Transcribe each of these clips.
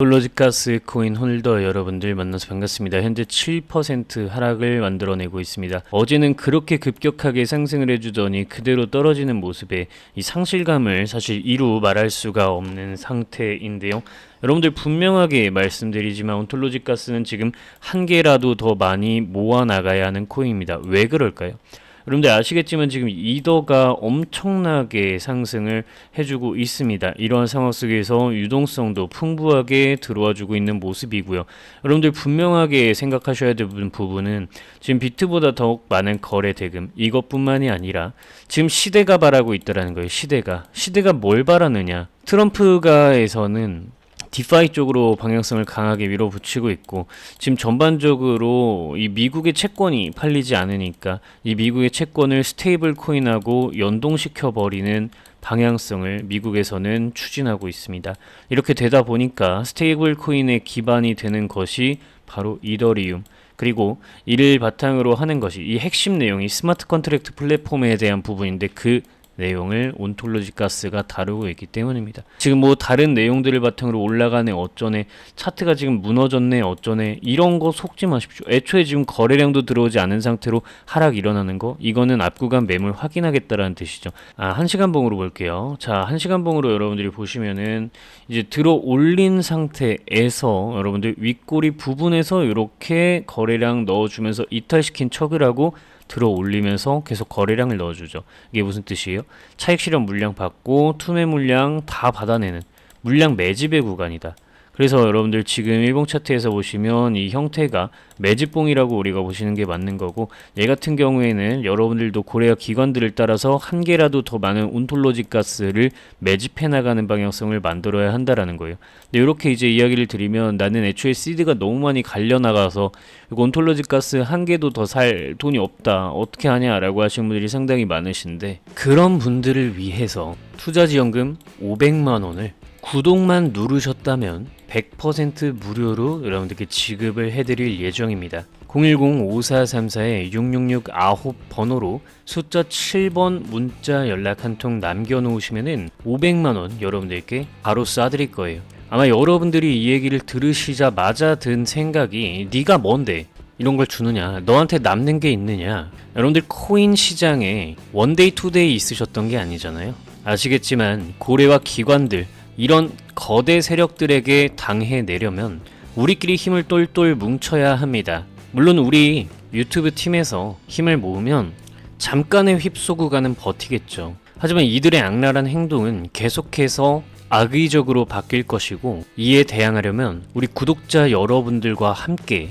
톨로지가스 코인 홀더 여러분들 만나서 반갑습니다. 현재 7% 하락을 만들어내고 있습니다. 어제는 그렇게 급격하게 상승을 해주더니 그대로 떨어지는 모습에 이 상실감을 사실 이루 말할 수가 없는 상태인데요. 여러분들 분명하게 말씀드리지만 온톨로지가스는 지금 한 개라도 더 많이 모아 나가야 하는 코인입니다. 왜 그럴까요? 여러분들 아시겠지만 지금 이더가 엄청나게 상승을 해주고 있습니다. 이러한 상황 속에서 유동성도 풍부하게 들어와주고 있는 모습이고요. 여러분들 분명하게 생각하셔야 될 부분은 지금 비트보다 더욱 많은 거래 대금 이것뿐만이 아니라 지금 시대가 바라고 있다라는 거예요. 시대가 시대가 뭘 바라느냐? 트럼프가에서는 디파이 쪽으로 방향성을 강하게 밀어붙이고 있고 지금 전반적으로 이 미국의 채권이 팔리지 않으니까 이 미국의 채권을 스테이블 코인하고 연동시켜 버리는 방향성을 미국에서는 추진하고 있습니다. 이렇게 되다 보니까 스테이블 코인의 기반이 되는 것이 바로 이더리움 그리고 이를 바탕으로 하는 것이 이 핵심 내용이 스마트 컨트랙트 플랫폼에 대한 부분인데 그 내용을 온톨로지 가스가 다루고 있기 때문입니다. 지금 뭐 다른 내용들을 바탕으로 올라가네 어쩌네 차트가 지금 무너졌네 어쩌네 이런 거 속지 마십시오. 애초에 지금 거래량도 들어오지 않은 상태로 하락 일어나는 거 이거는 앞구간 매물 확인하겠다라는 뜻이죠. 아, 한 시간 봉으로 볼게요. 자, 한 시간 봉으로 여러분들이 보시면은 이제 들어 올린 상태에서 여러분들 윗꼬리 부분에서 이렇게 거래량 넣어주면서 이탈시킨 척을 하고 들어 올리면서 계속 거래량을 넣어주죠. 이게 무슨 뜻이에요? 차익 실현 물량 받고 투매 물량 다 받아내는 물량 매집의 구간이다. 그래서 여러분들 지금 일봉 차트에서 보시면 이 형태가 매집봉이라고 우리가 보시는 게 맞는 거고 얘 같은 경우에는 여러분들도 고래와 기관들을 따라서 한 개라도 더 많은 온톨로지 가스를 매집해 나가는 방향성을 만들어야 한다라는 거예요. 근데 이렇게 이제 이야기를 드리면 나는 애초에 시드가 너무 많이 갈려 나가서 온톨로지 가스 한 개도 더 살 돈이 없다 어떻게 하냐라고 하시는 분들이 상당히 많으신데 그런 분들을 위해서 투자지원금 500만 원을 구독만 누르셨다면 100% 무료로 여러분들께 지급을 해드릴 예정입니다. 010-5434-6669 번호로 숫자 7번 문자 연락 한 통 남겨놓으시면은 500만원 여러분들께 바로 쏴드릴 거예요. 아마 여러분들이 이 얘기를 들으시자마자 든 생각이 네가 뭔데 이런 걸 주느냐 너한테 남는 게 있느냐 여러분들 코인 시장에 원데이 투데이 있으셨던 게 아니잖아요 아시겠지만 고래와 기관들 이런 거대 세력들에게 당해내려면 우리끼리 힘을 똘똘 뭉쳐야 합니다. 물론 우리 유튜브 팀에서 힘을 모으면 잠깐의 가는 버티겠죠. 하지만 이들의 악랄한 행동은 계속해서 악의적으로 바뀔 것이고 이에 대항하려면 우리 구독자 여러분들과 함께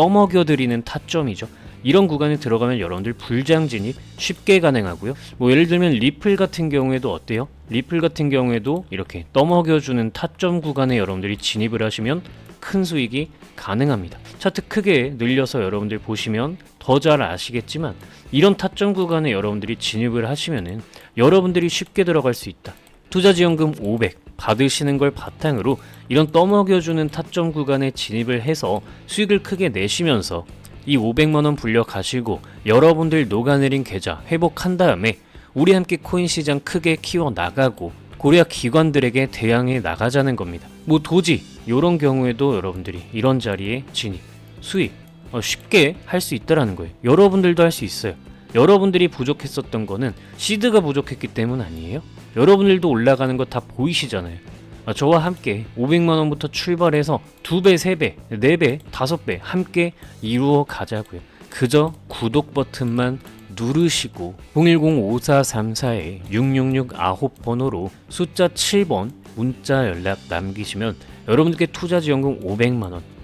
떠먹여 드리는 타점이죠. 이런 구간에 들어가면 여러분들 불장 진입 쉽게 가능하고요. 뭐 예를 들면 리플 같은 경우에도 어때요? 리플 같은 경우에도 이렇게 떠먹여주는 타점 구간에 여러분들이 진입을 하시면 큰 수익이 가능합니다. 차트 크게 늘려서 여러분들 보시면 더 잘 아시겠지만 이런 타점 구간에 여러분들이 진입을 하시면은 여러분들이 쉽게 들어갈 수 있다. 투자 지원금 500 받으시는 걸 바탕으로 이런 떠먹여주는 타점 구간에 진입을 해서 수익을 크게 내시면서 이 500만 원 불려 가시고 여러분들 녹아내린 계좌 회복한 다음에 우리 함께 코인 시장 크게 키워 나가고 고려 기관들에게 대항해 나가자는 겁니다. 뭐 도지 이런 경우에도 여러분들이 이런 자리에 진입 수익 어, 쉽게 할 수 있다라는 거예요. 여러분들도 할 수 있어요. 여러분들이 부족했었던 거는 시드가 부족했기 때문 아니에요? 여러분들도 올라가는 거 다 보이시잖아요. 아, 저와 함께 500만 원부터 출발해서 2배, 3배, 4배, 5배 함께 이루어 가자고요. 그저 구독 버튼만 누르시고 010-5434-6669 번호로 숫자 7번 문자 연락 남기시면 여러분들께 투자지원금 500만 원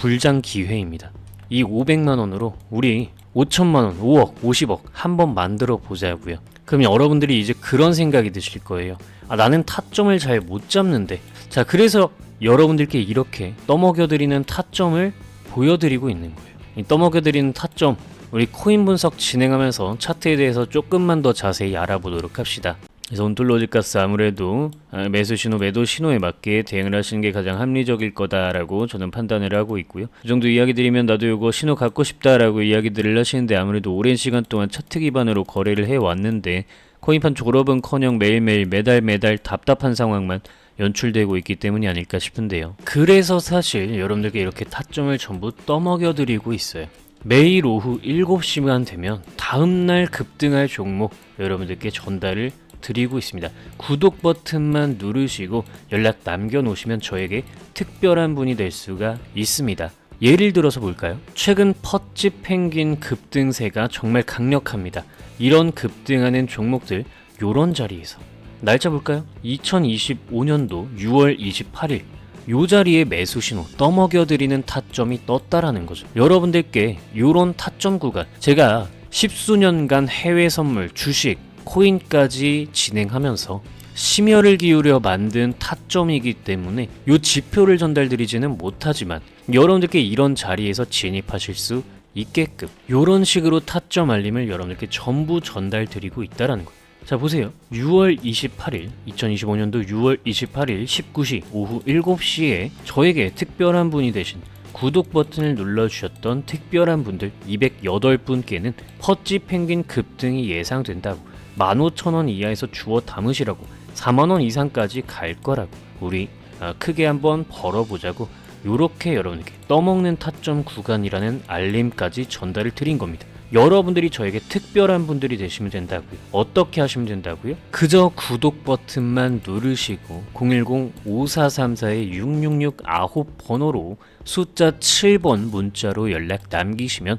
불장 기회입니다. 이 500만 원으로 우리 5천만 원, 5억, 50억 한번 만들어 보자고요. 그럼 여러분들이 이제 그런 생각이 드실 거예요. 아, 나는 타점을 잘 못 잡는데. 자, 그래서 여러분들께 이렇게 떠먹여드리는 타점을 보여드리고 있는 거예요. 이 떠먹여드리는 타점, 우리 코인 분석 진행하면서 차트에 대해서 조금만 더 자세히 알아보도록 합시다. 그래서 온톨로지가스 아무래도 아, 매수 신호, 매도 신호에 맞게 대응을 하시는 게 가장 합리적일 거다라고 저는 판단을 하고 있고요. 이 정도 이야기 드리면 나도 이거 신호 갖고 싶다라고 이야기들을 하시는데 아무래도 오랜 시간 동안 차트 기반으로 거래를 해 왔는데 코인판 졸업은커녕 매일매일 매달 매달 답답한 상황만 연출되고 있기 때문이 아닐까 싶은데요. 그래서 사실 여러분들께 이렇게 타점을 전부 떠먹여 드리고 있어요. 매일 오후 7시간 되면 다음날 급등할 종목 여러분들께 전달을 드리고 있습니다. 구독 버튼만 누르시고 연락 남겨놓으시면 저에게 특별한 분이 될 수가 있습니다. 예를 들어서 볼까요? 최근 퍼치 펭귄 급등세가 정말 강력합니다. 이런 급등하는 종목들 요런 자리에서 날짜 볼까요? 2025년도 6월 28일 요 자리에 매수 신호 떠먹여 드리는 타점이 떴다라는 거죠. 여러분들께 요런 타점 구간 제가 십수년간 해외 선물, 주식, 코인까지 진행하면서 심혈을 기울여 만든 타점이기 때문에 요 지표를 전달드리지는 못하지만 여러분들께 이런 자리에서 진입하실 수 있게끔 요런 식으로 타점 알림을 여러분들께 전부 전달드리고 있다라는 거예요. 자 보세요. 6월 28일 2025년도 6월 28일 19시 오후 7시에 저에게 특별한 분이 되신 구독 버튼을 눌러주셨던 특별한 분들 208분께는 퍼찌 펭귄 급등이 예상된다고 15,000원 이하에서 주워 담으시라고 4만원 이상까지 갈 거라고 우리 아, 크게 한번 벌어보자고 요렇게 여러분에게 떠먹는 타점 구간이라는 알림까지 전달을 드린 겁니다. 여러분들이 저에게 특별한 분들이 되시면 된다고요. 어떻게 하시면 된다고요? 그저 구독 버튼만 누르시고 010-5434-6669 번호로 숫자 7번 문자로 연락 남기시면